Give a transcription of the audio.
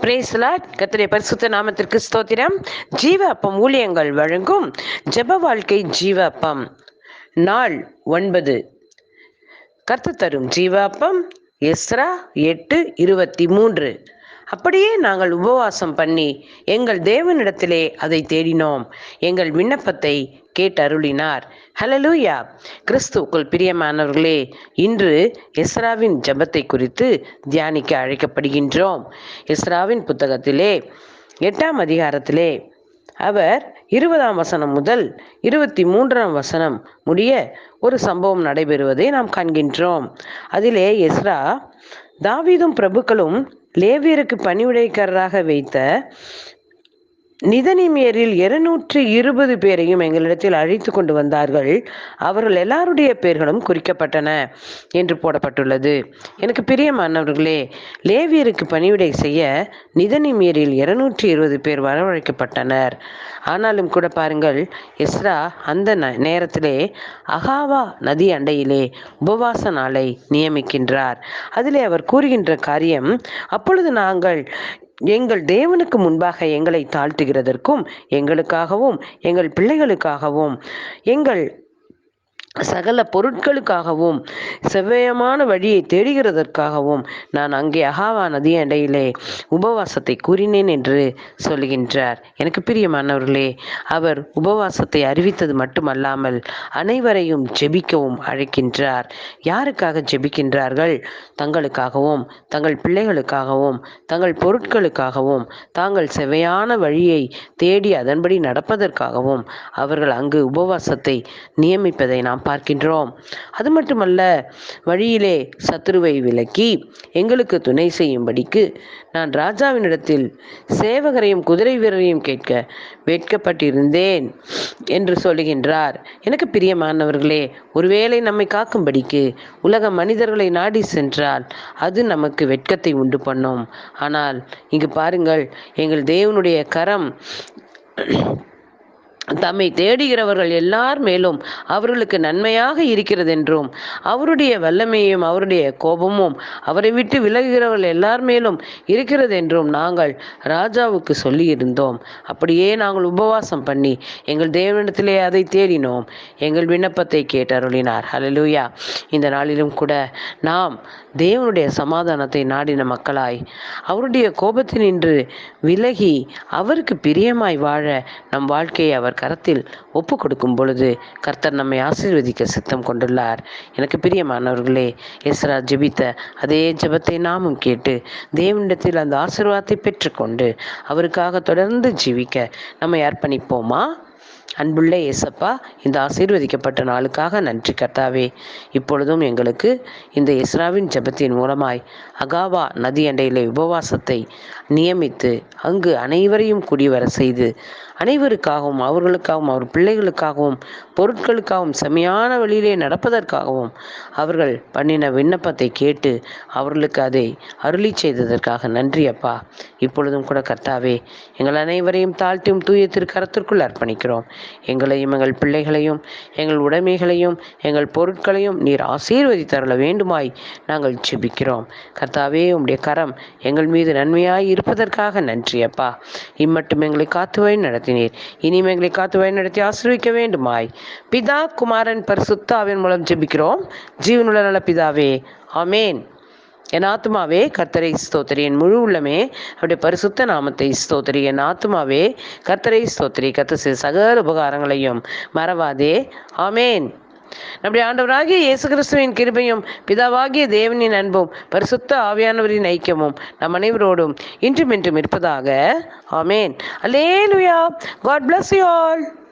பிரேசலா கத்திரை பரிசுத்த நாமத்திற்கு ஸ்தோத்திரம். ஜீவ அப்பம் ஊழியங்கள் வழங்கும் ஜெப வாழ்க்கை ஜீவ அப்பம் நாள் ஒன்பது. கர்த்த தரும் ஜீவாப்பம் எஸ்ரா எட்டு இருபத்தி மூன்று. அப்படியே நாங்கள் உபவாசம் பண்ணி எங்கள் தேவனிடத்திலே அதை தேடினோம். எங்கள் விண்ணப்பத்தை கேட்டருளினார். ஹலலூயா கிறிஸ்துவுக்குள் பிரியமானவர்களே இன்று இஸ்ராவின் ஜெபத்தை குறித்து தியானிக்க அழைக்கப்படுகின்றோம். எஸ்ராவின் புத்தகத்திலே எட்டாம் அதிகாரத்திலே அவர் இருபதாம் வசனம் முதல் இருபத்தி மூன்றாம் வசனம் முடிய ஒரு சம்பவம் நடைபெறுவதை நாம் காண்கின்றோம். அதிலே எஸ்ரா தாவீதும் பிரபுக்களும் லேவியருக்கு பணிவிடைக்காரராக வைத்த நிதனிமியரில் இருநூற்றி இருபது பேரையும் எங்களிடத்தில் அழைத்து கொண்டு வந்தார்கள். அவர்கள் எல்லாருடைய பெயர்களும் குறிக்கப்பட்டன என்று போடப்பட்டுள்ளது. எனக்கு பிரியமானவர்களே லேவியருக்கு பணிவிடை செய்ய நிதனிமியரில் இருநூற்றி இருபது பேர் வரவழைக்கப்பட்டனர். ஆனாலும் கூட பாருங்கள் எஸ்ரா அந்த நேரத்திலே அகாவா நதி அண்டையிலே உபவாச நாளை நியமிக்கின்றார். அதிலே அவர் கூறுகின்ற காரியம் அப்பொழுது நாங்கள் எங்கள் தேவனுக்கு முன்பாக எங்களை தாழ்த்துகிறதற்கும் எங்களுக்காகவும் எங்கள் பிள்ளைகளுக்காகவும் எங்கள் சகல பொருட்களுக்காகவும் செவ்வையமான வழியை தேடுகிறதற்காகவும் நான் அங்கே அகாவா நதிய இடையிலே உபவாசத்தை கூறினேன் என்று சொல்கின்றார். எனக்கு பிரியமானவர்களே அவர் உபவாசத்தை அறிவித்தது மட்டுமல்லாமல் அனைவரையும் ஜெபிக்கவும் அழைக்கின்றார். யாருக்காக ஜெபிக்கின்றார்கள்? தங்களுக்காகவும் தங்கள் பிள்ளைகளுக்காகவும் தங்கள் பொருட்களுக்காகவும் தாங்கள் செவையான வழியை தேடி அதன்படி நடப்பதற்காகவும் அவர்கள் அங்கு உபவாசத்தை நியமிப்பதை நாம் பார்க்கின்றோம். அது மட்டுமல்ல வழியிலே சத்துருவை விலக்கி எங்களுக்கு துணை செய்யும்படிக்கு நான் ராஜாவினிடத்தில் சேவகரையும் குதிரை வீரரையும் கேட்க வெட்கப்பட்டிருந்தேன் என்று சொல்லுகின்றார் எனக்கு பிரியமானவர்களே ஒருவேளை நம்மை காக்கும்படிக்கு உலக மனிதர்களை நாடி சென்றால் அது நமக்கு வெட்கத்தை உண்டு பண்ணும். ஆனால் இங்கு பாருங்கள் எங்கள் தேவனுடைய கரம் தம்மை தேடுகிறவர்கள் எல்லார் மேலும் அவர்களுக்கு நன்மையாக இருக்கிறது என்றும் அவருடைய வல்லமையும் அவருடைய கோபமும் அவரை விட்டு விலகுகிறவர்கள் எல்லார் மேலும் இருக்கிறது என்றும் நாங்கள் ராஜாவுக்கு சொல்லியிருந்தோம். அப்படியே நாங்கள் உபவாசம் பண்ணி எங்கள் தேவனிடத்திலே அதை தேடினோம். எங்கள் விண்ணப்பத்தை கேட்டு அருளினார். ஹலலூயா இந்த நாளிலும் கூட நாம் தேவனுடைய சமாதானத்தை நாடின மக்களாய் அவருடைய கோபத்தினின்று விலகி அவருக்கு பிரியமாய் வாழ நம் வாழ்க்கையை அவர் கரத்தில் ஒப்பு கொடுக்கும் பொழுது கர்த்தர் நம்மை ஆசீர்வதிக்க சித்தம் கொண்டுள்ளார். எனக்கு பிரியமானவர்களே எஸ்ரா ஜெபித்த அதே ஜெபத்தை நாமும் கேட்டு தேவனிடத்தில் அந்த ஆசீர்வாதத்தை பெற்றுக்கொண்டு அவருக்காக தொடர்ந்து ஜீவிக்க நம்மை அர்ப்பணிப்போமா? அன்புள்ள இயேசப்பா இந்த ஆசீர்வதிக்கப்பட்ட நாளுக்காக நன்றி கர்த்தாவே. இப்பொழுதும் எங்களுக்கு இந்த இஸ்ராவின் ஜபத்தின் மூலமாய் அகாவா நதி அண்டையிலே உபவாசத்தை நியமித்து அங்கு அனைவரையும் குடிவர செய்து அனைவருக்காகவும் அவர்களுக்காகவும் அவர் பிள்ளைகளுக்காகவும் பொருட்களுக்காகவும் செமையான வழியிலே நடப்பதற்காகவும் அவர்கள் பண்ணின விண்ணப்பத்தை கேட்டு அவர்களுக்கு அதை அருளி செய்ததற்காக நன்றி அப்பா. இப்பொழுதும் கூட கர்த்தாவே எங்கள் அனைவரையும் தாழ்த்தியும் தூய திருக்கரத்திற்குள் அர்ப்பணிக்கிறோம். எங்களையும் எங்கள் பிள்ளைகளையும் எங்கள் உடைமைகளையும் எங்கள் பொருட்களையும் நீர் ஆசீர்வதித்தருள வேண்டுமாய் நாங்கள் ஜெபிக்கிறோம். கர்த்தாவே உம்முடைய கரம் எங்கள் மீது நன்மையாய் இருப்பதற்காக நன்றி அப்பா. இம்மட்டும் எங்களை காத்து வழி நடத்தினீர் இனியும் எங்களை காத்து வழி நடத்தி ஆசீர்விக்க வேண்டுமாய். பிதா குமாரன் பரிசுத்தாவின் மூலம் ஜெபிக்கிறோம். ஜீவனுள்ள நல்ல பிதாவே ஆமேன். என் ஆத்மாவே கர்த்தரை ஸ்தோத்திரி. என் முழு உள்ளமே அவருடைய பரிசுத்த நாமத்தை ஸ்தோத்திரி. என் ஆத்மாவே கர்த்தரை ஸ்தோத்திரி. கத்த சகல உபகாரங்களையும் மறவாதே. ஆமேன். நம்முடைய ஆண்டவராகிய இயேசு கிறிஸ்துவின் கிருபையும் பிதாவாகிய தேவனின் அன்பும் பரிசுத்த ஆவியானவரின் ஐக்கியமும் நம் அனைவரோடும் இன்றும் இன்றும் இருப்பதாக. ஆமேன். அலேலுயா காட் பிளஸ் யூ ஆல்